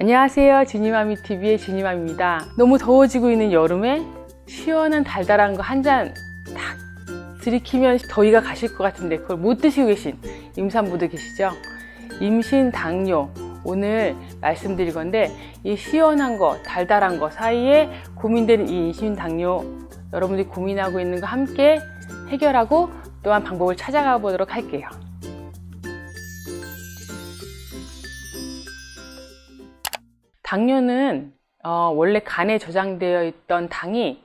안녕하세요. 지니마미 TV의 지니맘입니다. 너무 더워지고 있는 여름에 시원한 달달한 거 한 잔 딱 들이키면 더위가 가실 것 같은데 그걸 못 드시고 계신 임산부들 계시죠? 임신 당뇨 오늘 말씀드릴 건데 이 시원한 거 달달한 거 사이에 고민되는 이 임신 당뇨 여러분들이 고민하고 있는 거 함께 해결하고 또한 방법을 찾아가 보도록 할게요. 당뇨는 어, 원래 간에 저장되어 있던 당이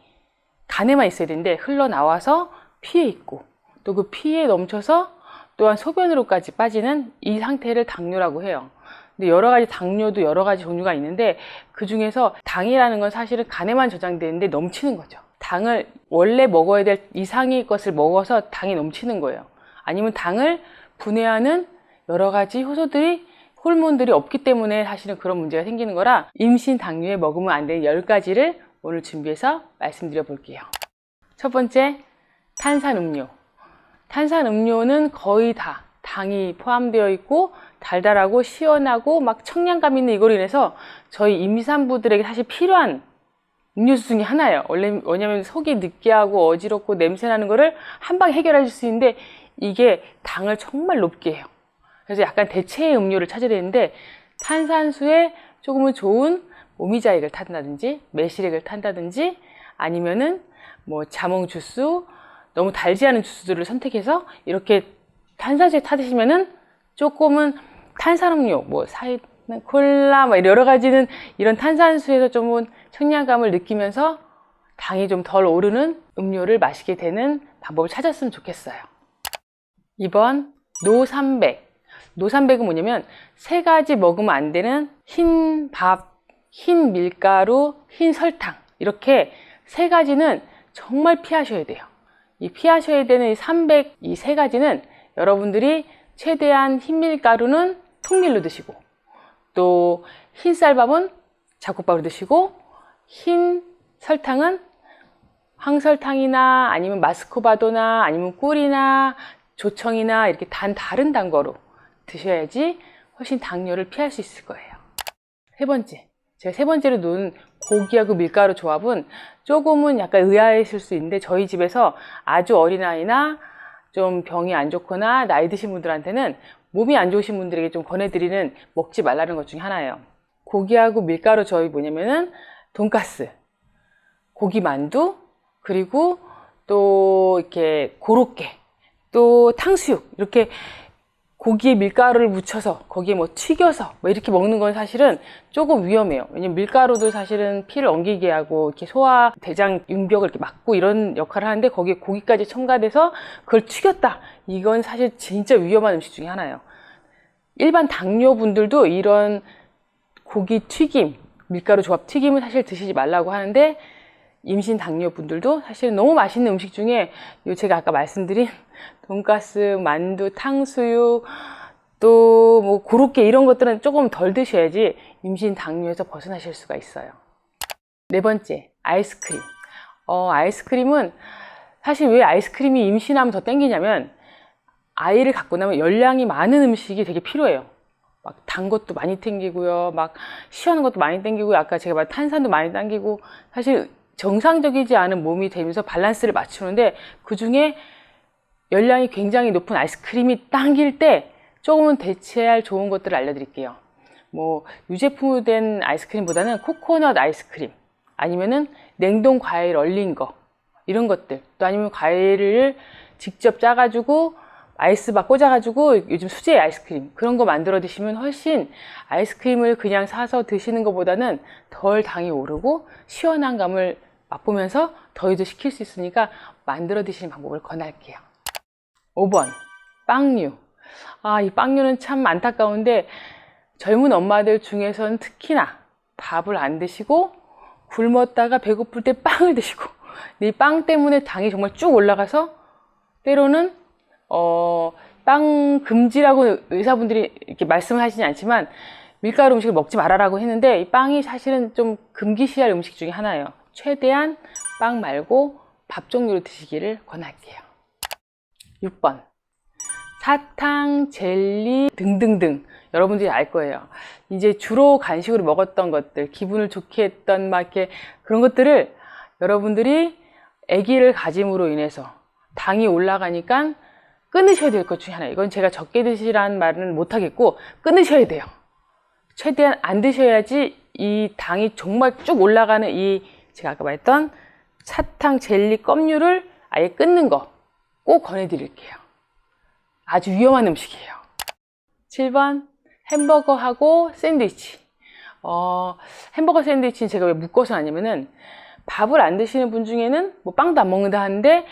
간에만 있어야 되는데 흘러나와서 피에 있고 또 그 피에 넘쳐서 또한 소변으로까지 빠지는 이 상태를 당뇨라고 해요. 근데 여러 가지 당뇨도 여러 가지 종류가 있는데 그 중에서 당이라는 건 사실은 간에만 저장되는데 넘치는 거죠. 당을 원래 먹어야 될 이상의 것을 먹어서 당이 넘치는 거예요. 아니면 당을 분해하는 여러 가지 효소들이 호르몬들이 없기 때문에 사실은 그런 문제가 생기는 거라 임신 당뇨에 먹으면 안 되는 10가지를 오늘 준비해서 말씀드려 볼게요. 첫 번째, 탄산 음료. 탄산 음료는 거의 다 당이 포함되어 있고 달달하고 시원하고 막 청량감 있는 이거로 인해서 저희 임산부들에게 사실 필요한 음료수 중에 하나예요. 원래 왜냐면 속이 느끼하고 어지럽고 냄새 나는 거를 한 방에 해결해 줄수 있는데 이게 당을 정말 높게 해요. 그래서 약간 대체의 음료를 찾아야 되는데 탄산수에 조금은 좋은 오미자액을 탄다든지 매실액을 탄다든지 아니면은 뭐 자몽 주스 너무 달지 않은 주스들을 선택해서 이렇게 탄산수에 타드시면은 조금은 탄산음료 뭐 사이 콜라 뭐 여러 가지는 이런 탄산수에서 좀은 청량감을 느끼면서 당이 좀 덜 오르는 음료를 마시게 되는 방법을 찾았으면 좋겠어요. 2번 노삼백 노삼백은 뭐냐면 세 가지 먹으면 안 되는 흰 밥, 흰 밀가루, 흰 설탕 이렇게 세 가지는 정말 피하셔야 돼요. 이 피하셔야 되는 이 300, 이세 가지는 여러분들이 최대한 흰 밀가루는 통밀로 드시고 또 흰 쌀밥은 잡곡밥으로 드시고 흰 설탕은 황설탕이나 아니면 마스코바도나 아니면 꿀이나 조청이나 이렇게 단 다른 단 거로 드셔야지 훨씬 당뇨를 피할 수 있을 거예요. 세 번째. 제가 세 번째로 놓은 고기하고 밀가루 조합은 조금은 약간 의아하실 수 있는데 저희 집에서 아주 어린아이나 좀 병이 안 좋거나 나이 드신 분들한테는 몸이 안 좋으신 분들에게 좀 권해드리는 먹지 말라는 것 중에 하나예요. 고기하고 밀가루 조합이 뭐냐면은 돈가스, 고기 만두, 그리고 또 이렇게 고로케, 또 탕수육 이렇게 고기에 밀가루를 묻혀서 거기에 뭐 튀겨서 뭐 이렇게 먹는 건 사실은 조금 위험해요. 왜냐면 밀가루도 사실은 피를 엉기게 하고 이렇게 소화 대장 윤벽을 이렇게 막고 이런 역할을 하는데 거기에 고기까지 첨가돼서 그걸 튀겼다. 이건 사실 진짜 위험한 음식 중에 하나예요. 일반 당뇨분들도 이런 고기 튀김, 밀가루 조합 튀김을 사실 드시지 말라고 하는데 임신 당뇨 분들도 사실 너무 맛있는 음식 중에 요 제가 아까 말씀드린 돈가스, 만두, 탕수육 또 뭐 고로케 이런 것들은 조금 덜 드셔야지 임신 당뇨에서 벗어나실 수가 있어요. 네 번째, 아이스크림. 어, 아이스크림은 사실 왜 아이스크림이 임신하면 더 땡기냐면 아이를 갖고 나면 열량이 많은 음식이 되게 필요해요. 막 단 것도 많이 땡기고요. 막 시원한 것도 많이 땡기고 아까 제가 말 탄산도 많이 당기고 사실 정상적이지 않은 몸이 되면서 밸런스를 맞추는데 그 중에 열량이 굉장히 높은 아이스크림이 당길 때 조금은 대체할 좋은 것들을 알려드릴게요. 뭐 유제품으로 된 아이스크림보다는 코코넛 아이스크림 아니면은 냉동 과일 얼린 거 이런 것들 또 아니면 과일을 직접 짜가지고 아이스바 꽂아가지고 요즘 수제 아이스크림 그런 거 만들어 드시면 훨씬 아이스크림을 그냥 사서 드시는 것보다는 덜 당이 오르고 시원한 감을 맛보면서 더위도 식힐 수 있으니까 만들어 드시는 방법을 권할게요. 5번 빵류 아 이 빵류는 참 안타까운데 젊은 엄마들 중에서는 특히나 밥을 안 드시고 굶었다가 배고플 때 빵을 드시고 이 빵 때문에 당이 정말 쭉 올라가서 때로는 어, 빵 금지라고 의사분들이 이렇게 말씀을 하시진 않지만 밀가루 음식을 먹지 말아라고 했는데 이 빵이 사실은 좀 금기시할 음식 중에 하나예요. 최대한 빵 말고 밥 종류로 드시기를 권할게요. 6번. 사탕, 젤리 등등등 여러분들이 알 거예요. 이제 주로 간식으로 먹었던 것들, 기분을 좋게 했던 막 이렇게 그런 것들을 여러분들이 아기를 가짐으로 인해서 당이 올라가니까 끊으셔야 될 것 중에 하나. 이건 제가 적게 드시라는 말은 못 하겠고 끊으셔야 돼요. 최대한 안 드셔야지 이 당이 정말 쭉 올라가는 이 제가 아까 말했던 사탕 젤리 껌류를 아예 끊는 거 꼭 권해드릴게요. 아주 위험한 음식이에요. 7번 햄버거하고 샌드위치. 어, 햄버거 샌드위치는 제가 왜 묶어서 아니면은 밥을 안 드시는 분 중에는 뭐 빵도 안 먹는다 하는데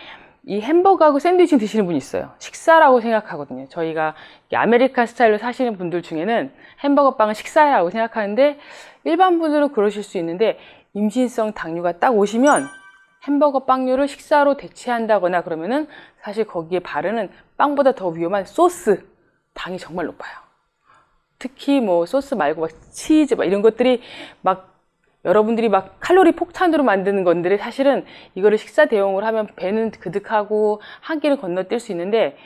이 햄버거하고 샌드위치 드시는 분이 있어요. 식사라고 생각하거든요. 저희가 이 아메리칸 스타일로 사시는 분들 중에는 햄버거 빵은 식사라고 생각하는데 일반 분들은 그러실 수 있는데 임신성 당뇨가 딱 오시면 햄버거 빵류를 식사로 대체한다거나 그러면은 사실 거기에 바르는 빵보다 더 위험한 소스 당이 정말 높아요. 특히 뭐 소스 말고 막 치즈 막 이런 것들이 막 여러분들이 막 칼로리 폭탄으로 만드는 건들이 사실은 이거를 식사 대용으로 하면 배는 그득하고 한 끼를 건너뛸 수 있는데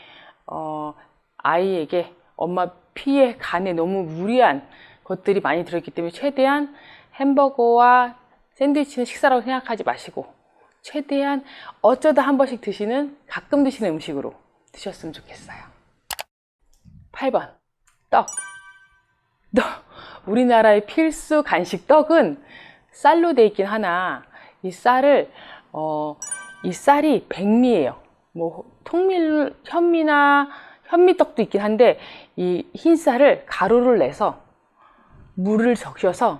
어, 아이에게 엄마 피에 간에 너무 무리한 것들이 많이 들어있기 때문에 최대한 햄버거와 샌드위치는 식사라고 생각하지 마시고 최대한 어쩌다 한 번씩 드시는 가끔 드시는 음식으로 드셨으면 좋겠어요. 8번 떡. 떡. 우리나라의 필수 간식 떡은 쌀로 돼 있긴 하나 이 쌀을 어, 이 쌀이 백미예요. 뭐 통밀 현미나 현미떡도 있긴 한데 이 흰 쌀을 가루를 내서 물을 적셔서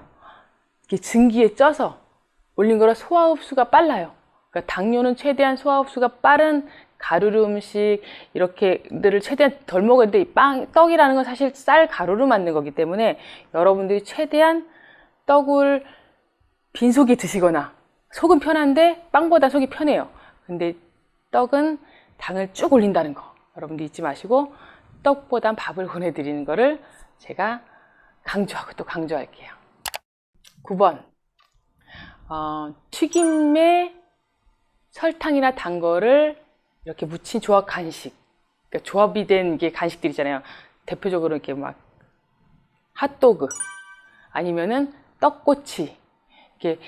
이렇게 증기에 쪄서 올린 거라 소화 흡수가 빨라요. 그러니까 당뇨는 최대한 소화 흡수가 빠른 가루류 음식 이렇게들을 최대한 덜 먹었는데 이 빵 떡이라는 건 사실 쌀 가루로 만든 거기 때문에 여러분들이 최대한 떡을 빈속에 드시거나 속은 편한데 빵보다 속이 편해요. 근데 떡은 당을 쭉 올린다는 거 여러분들 잊지 마시고 떡보단 밥을 보내드리는 거를 제가 강조하고 또 강조할게요. 9번 어, 튀김에 설탕이나 단 거를 이렇게 묻힌 조합 간식 그러니까 조합이 된 게 간식들 있잖아요. 대표적으로 이렇게 막 핫도그 아니면은 떡꼬치 이렇게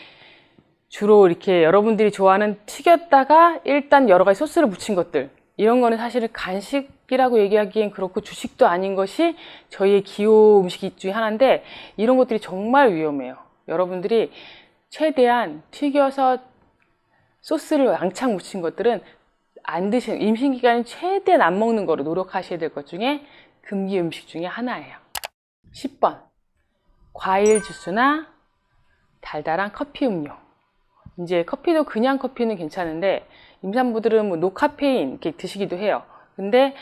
주로 이렇게 여러분들이 좋아하는 튀겼다가 일단 여러 가지 소스를 묻힌 것들 이런 거는 사실은 간식이라고 얘기하기엔 그렇고 주식도 아닌 것이 저희의 기호 음식 중에 하나인데 이런 것들이 정말 위험해요. 여러분들이 최대한 튀겨서 소스를 왕창 묻힌 것들은 안 드시는 임신 기간에 최대한 안 먹는 거로 노력하셔야 될 것 중에 금기 음식 중에 하나예요. 10번 과일 주스나 달달한 커피 음료. 이제 커피도 그냥 커피는 괜찮은데 임산부들은 뭐 노카페인 이렇게 드시기도 해요. 근데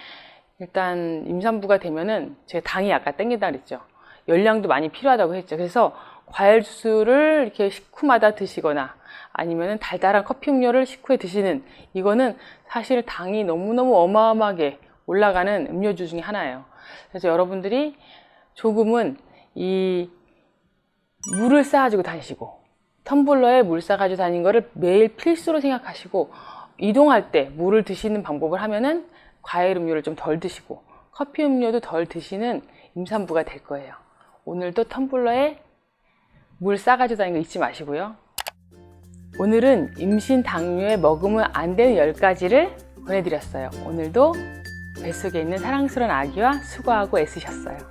일단 임산부가 되면은 제가 당이 아까 땡긴다 그랬죠. 열량도 많이 필요하다고 했죠. 그래서 과일 주스를 이렇게 식후마다 드시거나 아니면은 달달한 커피 음료를 식후에 드시는 이거는 사실 당이 너무너무 어마어마하게 올라가는 음료주 중에 하나예요. 그래서 여러분들이 조금은 이 물을 싸가지고 다니시고 텀블러에 물 싸가지고 다니는 거를 매일 필수로 생각하시고 이동할 때 물을 드시는 방법을 하면은 과일 음료를 좀 덜 드시고 커피 음료도 덜 드시는 임산부가 될 거예요. 오늘도 텀블러에 물 싸가지고 다니는 거 잊지 마시고요. 오늘은 임신 당뇨에 먹으면 안 되는 10가지를 보내드렸어요. 오늘도 뱃속에 있는 사랑스러운 아기와 수고하고 애쓰셨어요.